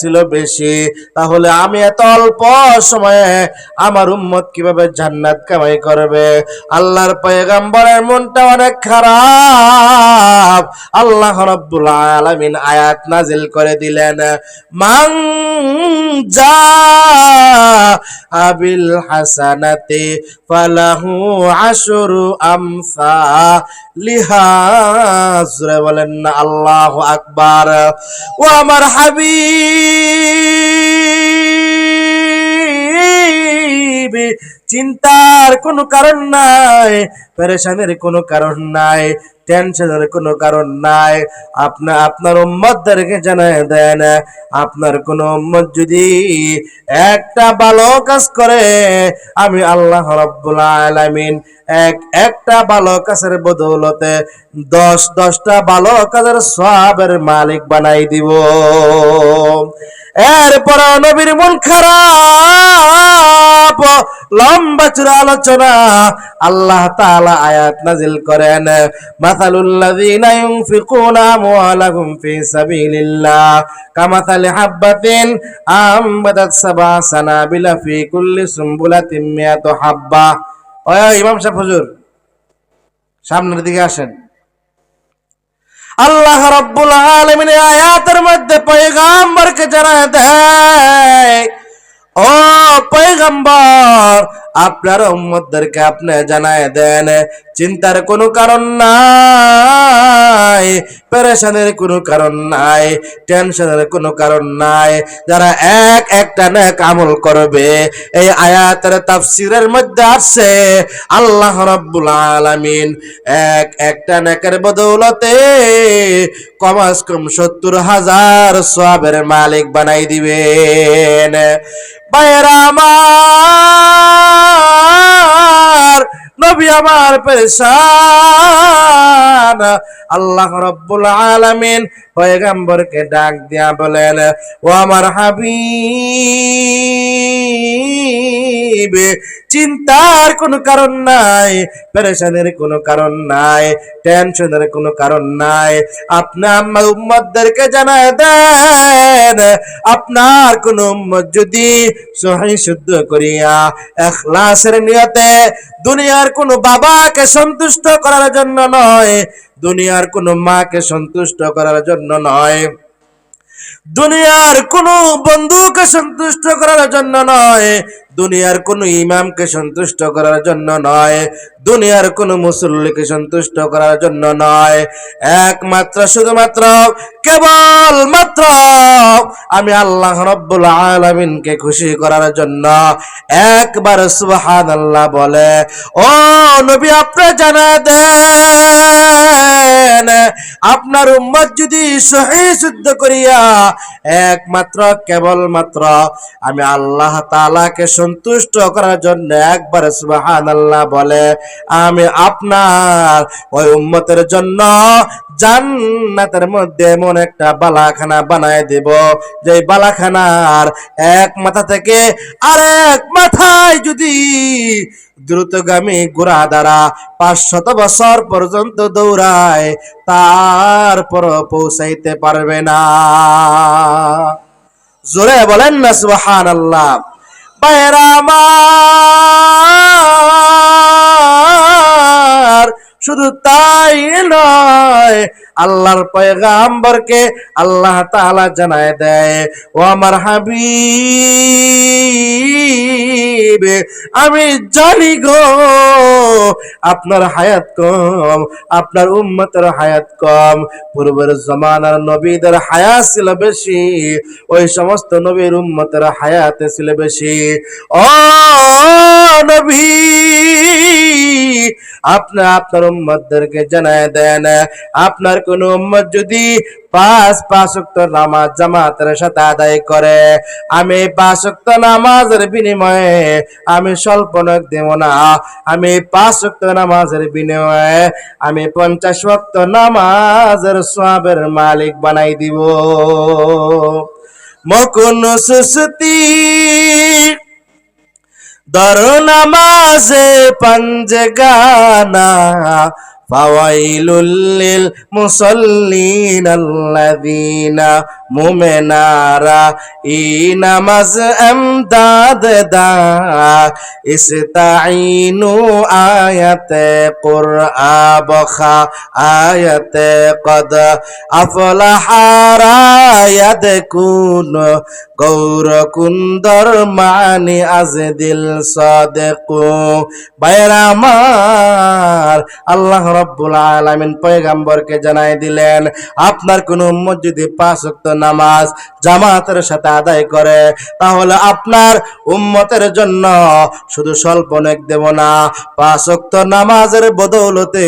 ছিল বেশি। তাহলে আমি এত অল্প সময়ে আমার উম্মত কীভাবে জান্নাত কামাই করবে? আল্লাহর পয়গাম্বরের মনটা অনেক খারাপ। আল্লাহ রাব্বুল আলামিন আয়াত নাজিল করে দিলেন, মান যা আবিল হাসানাতি ফালাহু আশরু আমসা লিহাজ বলেন আল্লাহু আকবার। ও আমার হাবিব baby. চিন্তার কোনো কারণ নাই, পেরেশানের কোনো কারণ নাই টেনশনের কোনো কারণ নাই। আপনার আপনার উম্মতদেরকে জানায় দেন, আপনার কোন উম্মত যদি একটা ভালো কাজ করে, আমি আল্লাহ রাব্বুল আলামিন এক, একটা ভালো কাজের বদৌলতে দশ, দশটা ভালো কাজের সবের মালিক বানাই দিব। এরপর নবীর মন খারাপ লম্বা চূড়া আলোচনা। আল্লাহ তাআলা আয়াত নাজিল করেন হাব্বাতিন সাবা ফি কুল্লি হাব্বা। ইমাম সাহেব, হুজুর, সামনের দিকে আসেন। আল্লাহ রব্বুল আলমিন আয়াতের মধ্যে পয়গাম্বরকে জানায় দেয়, ও পয়গাম্বর আপনার উম্মতদেরকে আপনি জানায় দেন, চিন্তার কোনো কারণ নাই, পেরেশানের কোনো কারণ নাই, টেনশনের কোনো কারণ নাই। যারা এক, একটা নেক আমল করবে, এই আয়াতের তাফসিরের মধ্যে আসছে আল্লাহ রাব্বুল আলামিন এক, একটা নেকের বদৌলতে কমাস কম সত্তর হাজার সবের মালিক বানাই দিবেন। বাইরা আমার নবী আমার পেশান আল্লাহ রব্বুল আলামিন পয়গাম্বরকে ডাক দিয়া বলেন ও আমার হাবিব চিন্তার কোনো কারণ নাই, পেরেশানের কোনো কারণ নাই, টেনশনের কোনো কারণ নাই। আপনি আমার উম্মতদেরকে জানায় দেন, আপনার কোন উম্মত যদি সহি শুদ্ধ করিয়া এখলাসের নিয়তে দুনিয়ার কোন বাবাকে সন্তুষ্ট করার জন্য নয়, দুনিয়ার কোন মাকে সন্তুষ্ট করার জন্য নয়। দুনিয়ার কোন বন্ধুকে সন্তুষ্ট করার জন্য নয়, দুনিয়ার কোন ইমামকে সন্তুষ্ট করার জন্য নয়, দুনিয়ার কোন মুসল্লিকে সন্তুষ্ট করার জন্য নয়। একমাত্র, শুধুমাত্র, কেবল মাত্র আমি আল্লাহ রব্বুল আলামিনকে খুশি করার জন্য একবার সুবহানাল্লাহ বলে, ও নবী, আপনি জানা দেন, আপনার উম্মত যদি সহি শুদ্ধ করিয়া একমাত্র কেবলমাত্র আমি আল্লাহ তাআলাকে সন্তুষ্ট করার জন্য একবার সুবহানাল্লাহ বলে, আমি আপনার ওই উম্মতের জন্য জান্নাতের মধ্যে এমন একটা বালাখানা বানায় দেব যে বালাখানার এক মাথা থেকে আরেক মাথায় যদি দ্রুতগামী ঘোড়া দ্বারা পাঁচশত বছর পর্যন্ত দৌড়ায় তারপর পৌঁছাইতে পারবে না। জোরে বলেন না সুবহান আল্লাহ আমার শুধু তাই নয় আল্লাহর পয়গাম্বরকে আল্লাহ তাআলা জানায় দেয়, ও আমার হাবিব, আমি জানি গো, আপনার হায়াত কম, আপনার উম্মতের হায়াত কম। পূর্বের জমানার নবীদের হায়াত ছিল বেশি, ওই সমস্ত নবীর উম্মতের হায়াত ছিল বেশি। ও নবী, আপনি, আপনার উম্মতদেরকে জানায় দেন, আপনার কোন উম্মত যদি পাঁচ পাঁচ ওয়াক্ত নামাজ জামাতের সাথে আদায় করে, আমি পাঁচ ওয়াক্ত নামাজের বিনিময়ে আমি দেব না। আমি পাঁচ ওয়াক্ত নামাজের বিনিময়ে আমি পঞ্চাশ ওয়াক্ত নামাজের সবের মালিক বানাই দিব। মকুন সুস্তি দর নামাজে পঞ্জে فويل للمصلين الذين মুমেনারা, ই নামাজ এমদাদ দা ইস্তাইনু আয়াতে কুরআব খা আয়াতে কদ আফলাহারা ইয়াদকুন গৌর কুন্দর মানি আজ দিল সাদেকু। বাইরা আমার, আল্লাহ রব্বুল আলামিন পয়গাম্বরকে জানাই দিলেন, আপনার কোন উম্মত যদি পাঁচ ওয়াক্ত নামাজ জামাতের সাথে আদায় করে, তাহলে আপনার উম্মতের জন্য শুধু স্বল্প নেক দেব না। পাঁচ ওয়াক্ত নামাজের বদৌলতে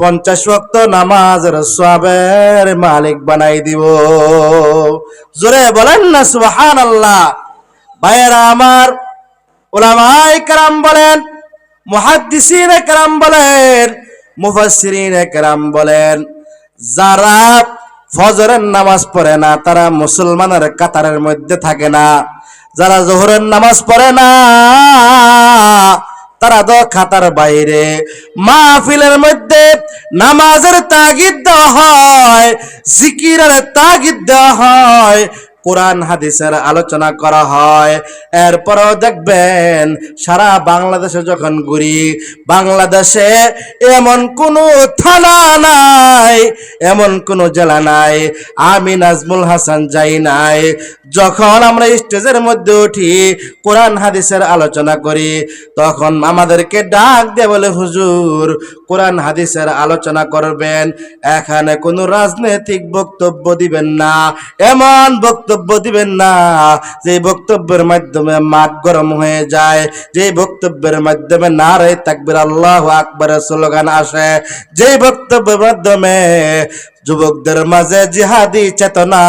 পঞ্চাশ ওয়াক্ত নামাজের সবের মালিক বানাই দিব। জোরে বলেন না সুবহান আল্লাহ ভাইয়েরা আমার ওলামাই কারাম বলেন, মুহাদ্দিসিন কারাম বলেন, মুফাসসিরিন কারাম বলেন, যারা ফজরের নামাজ পড়ে না, তারা মুসলমানের কাতারের মধ্যে থাকে না। যারা জোহরের নামাজ পড়ে না, তারা তো খাতার বাইরে। মাহফিলের মধ্যে নামাজের তাগিদ দেওয়া হয়, জিকিরের তাগিদ দেওয়া হয় কোরআন হাদিসের আলোচনা করা হয়। এরপরও দেখবেন, সারা বাংলাদেশে যখন ঘুরি, বাংলাদেশে এমন কোনো থানা নাই, এমন কোনো জেলা নাই, আমি নাজমুল হাসান যাই নাই। যখন আমরা স্টেজের মধ্যে উঠি, কোরআন হাদিসের আলোচনা করি, তখন আমাদেরকে ডাক দিয়ে বলে, হুজুর, কোরআন হাদিসের আলোচনা করবেন। এখানে কোনো রাজনৈতিক বক্তব্য দিবেন না। এমন বক্তব্য দিবেন না। যে বক্তব্যের মাধ্যমে মাঠ গরম হয়ে যায় যে বক্তব্যের মাধ্যমে নারে তাকবির, আল্লাহ আকবরের স্লোগান আসে যে বক্তব্যের মাধ্যমে যুবকদের মাঝে জিহাদি চেতনা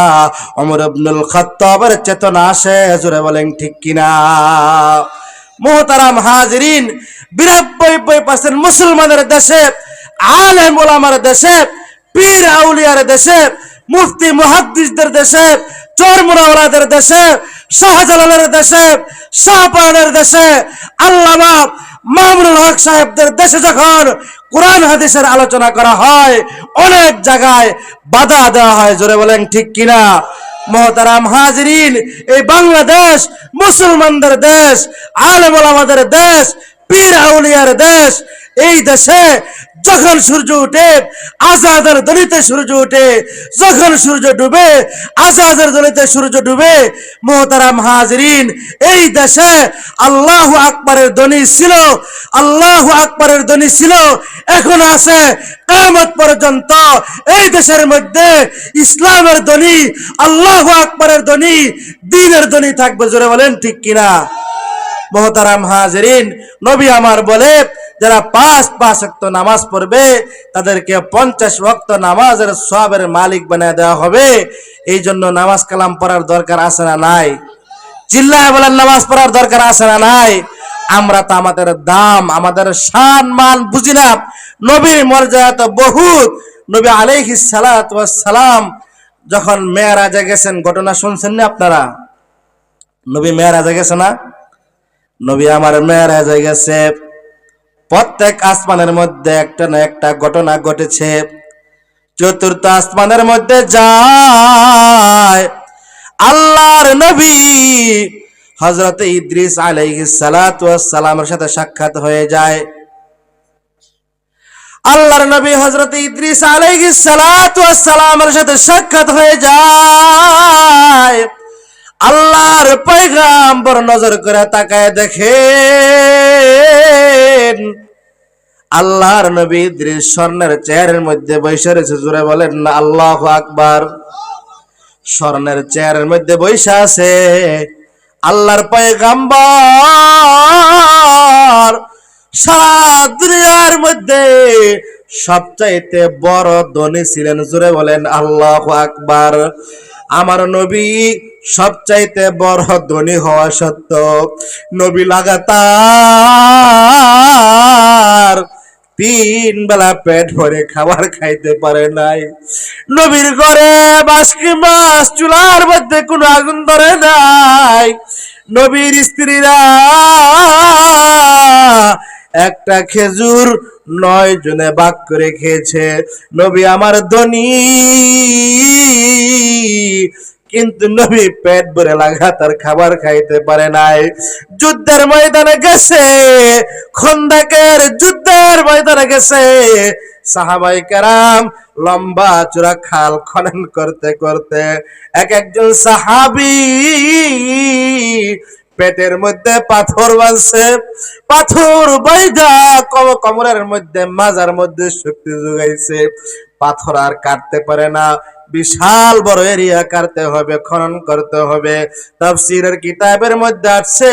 অমর আব্দুল খত্তাবের চেতনা আসে, জোরে বলেন ঠিক কিনা? মোহতারাম হাজরিন, বিরানব্বই পার্সেন্ট মুসলমানের দেশে, আলেম ওলামার দেশে, পীর আউলিয়ার দেশে, মুফতি মুহাদ্দিসদের দেশে চরমুরাওয়ালাদের দেশে, শাহজালালের দেশে শাহপানের দেশে, আল্লামা মামুনুল হক সাহেবদের দেশে যখন কোরআন হাদিসের আলোচনা করা হয়, অনেক জায়গায় বাধা দেওয়া হয়। জোরে বলেন ঠিক কিনা? মহতারাম হাজরিন, এই বাংলাদেশ মুসলমানদের দেশ আলেম ওলামাদের দেশ, পীর আউলিয়ার দেশ এই দেশে যখন সূর্য উঠে, আজাদের দলিতে সূর্য উঠে, যখন সূর্য ডুবে, আজাদের দলিতে সূর্য ডুবে, মোহতারাম হাজরিন, এই দেশে আল্লাহ আকবরের ধ্বনি ছিল, আল্লাহ আকবরের ধ্বনি ছিল, এখন আছে কামত পর্যন্ত। এই দেশের মধ্যে ইসলামের ধ্বনি, আল্লাহ আকবরের ধ্বনি, দিনের ধ্বনি থাকবে, জোরে বলেন ঠিক কিনা? মহতারাম হাজরিন, নবী আমার বলে যারা পাঁচ পাঁচ ওয়াক্ত নামাজ পড়বে, তাদেরকে পঞ্চাশ ওয়াক্ত নামাজের সবের মালিক বানিয়ে দেওয়া হবে। এই জন্য নামাজ কালাম পড়ার দরকার আছে না নাই? চিল্লায় বলেন, নামাজ পড়ার দরকার আছে না নাই? আমরা তো আমাদের দাম, আমাদের সান মান বুঝি না। নবীর মর্যাদা তো বহুত। নবী ওয়াস সালাম যখন মেয়েরাজে গেছেন, ঘটনা শুনছেন না আপনারা? নবী মেয়েরাজে গেছে না? নবী আমার মেয়েরাজে গেছে। প্রত্যেক আসমানের মধ্যে একটা না একটা ঘটনা ঘটেছে। চতুর্থ আসমানের মধ্যে যায় আল্লাহর নবী হজরত ইদ্রিস সালামের সাথে সাক্ষাৎ হয়ে যায়। আল্লাহর নবী হজরত ইদ্রিস সালামের সাথে সাক্ষাৎ হয়ে যায়। আল্লাহর পয়গাম্বর নজর করে তাকায় দেখে আল্লাহর নবী স্বর্ণের চেয়ারের মধ্যে বসে রয়েছে জুড়ে বলেন না, আল্লাহ আকবার। স্বর্ণের চেয়ারের মধ্যে বসে আছে আল্লাহর পয়গাম্বর। সারা দুনিয়ার মধ্যে সবচাইতে বড় ধনী ছিলেন জুড়ে বলেন, আল্লাহ আকবার। আমার নবী সবচাইতে বড় ধনী হওয়া সত্ত্বেও নবী লাগাতার তিন বেলা পেট ভরে খাবার খাইতে পারে নাই। নবীর ঘরে বাসকি মাছ চুলার মধ্যে কোনো আগুন ধরে নাই। নবীর স্ত্রীরা একটা খেজুর নয় জনে বাক করে খেয়েছে। নবী আমার ধনী। কিন্তু নবী পেট ভরে লাগাতার খাবার খাইতে পারে নাই। যুদ্ধের ময়দানে গেছে, খন্দাকের যুদ্ধের ময়দানে গেছে। সাহাবাই কারাম লম্বা চূড়া খাল খনন করতে করতে এক একজন সাহাবি পেটের মধ্যে পাথর বাঁধছে। পাথর বাইদা কম কমরের মধ্যে, মাজার মধ্যে শক্তি যোগাইছে। পাথর আর কাটতে পারে না। বিশাল বড় এরিয়া কাটতে হবে, খনন করতে হবে। তাফসীরের কিতাবের মধ্যে আছে